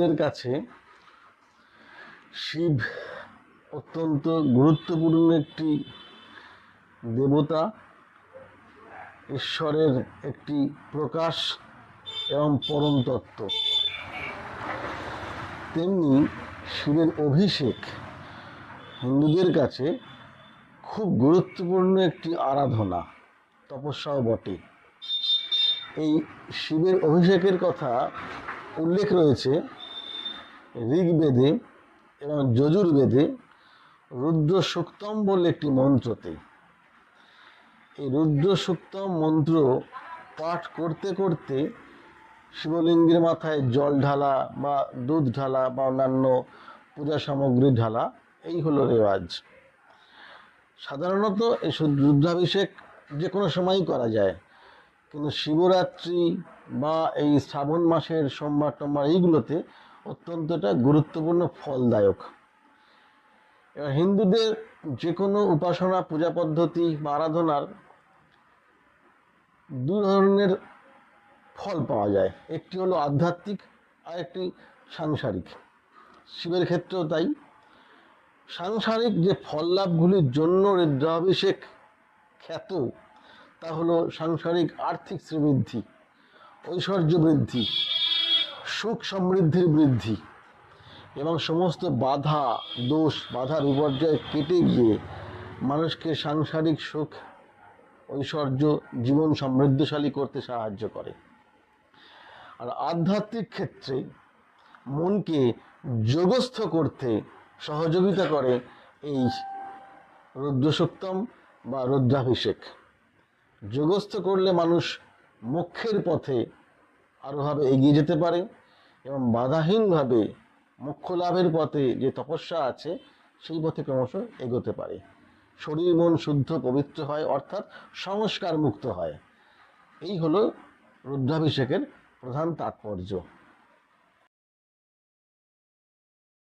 হিন্দুদের কাছে শিব অত্যন্ত গুরুত্বপূর্ণ একটি দেবতা, ঈশ্বরের একটি প্রকাশ এবং পরম তত্ত্ব। তেমনি শিবের অভিষেক হিন্দুদের কাছে খুব গুরুত্বপূর্ণ একটি আরাধনা, তপস্যাও বটে। এই শিবের অভিষেকের কথা উল্লেখ রয়েছে ঋগ্বেদে এবং যজুর্বেদে রুদ্র সুক্তম বলে একটি মন্ত্রতে। এই রুদ্র সুক্তম মন্ত্র পাঠ করতে করতে শিবলিঙ্গের মাথায় জল ঢালা বা দুধ ঢালা বা অন্যান্য পূজা সামগ্রী ঢালা, এই হলো রেওয়াজ। সাধারণত এই রুদ্রাভিষেক যে কোনো সময়ই করা যায়, কিন্তু শিবরাত্রি বা এই শ্রাবণ মাসের সোমবার টোমবার এইগুলোতে অত্যন্ত এটা গুরুত্বপূর্ণ ফলদায়ক। এবার হিন্দুদের যে কোনো উপাসনা, পূজা পদ্ধতি বা আরাধনার দু ধরনের ফল পাওয়া যায়। একটি হলো আধ্যাত্মিক আর একটি সাংসারিক। শিবের ক্ষেত্রেও তাই। সাংসারিক যে ফল লাভগুলির জন্য রুদ্রাভিষেক খ্যাত, তা হলো সাংসারিক আর্থিক শ্রীবৃদ্ধি, ঐশ্বর্য বৃদ্ধি সুখ সমৃদ্ধির বৃদ্ধি এবং সমস্ত বাধা, দোষ, বাধার বিপর্যয় কেটে গিয়ে মানুষকে সাংসারিক সুখ, ঐশ্বর্য, জীবন সমৃদ্ধশালী করতে সাহায্য করে। আর আধ্যাত্মিক ক্ষেত্রে মনকে যোগস্থ করতে সহযোগিতা করে এই রুদ্রসপ্তম বা রুদ্রাভিষেক। যোগস্থ করলে মানুষ মোক্ষের পথে আরোভাবে এগিয়ে যেতে পারে। এবং বাধাহীনভাবে মুখ্য লাভের পথে যে তপস্যা আছে, সেই পথে ক্রমশ এগোতে পারে। শরীর মন শুদ্ধ, পবিত্র হয়, অর্থাৎ সংস্কার মুক্ত হয়। এই হলো রুদ্রাভিষেকের প্রধান তাৎপর্য।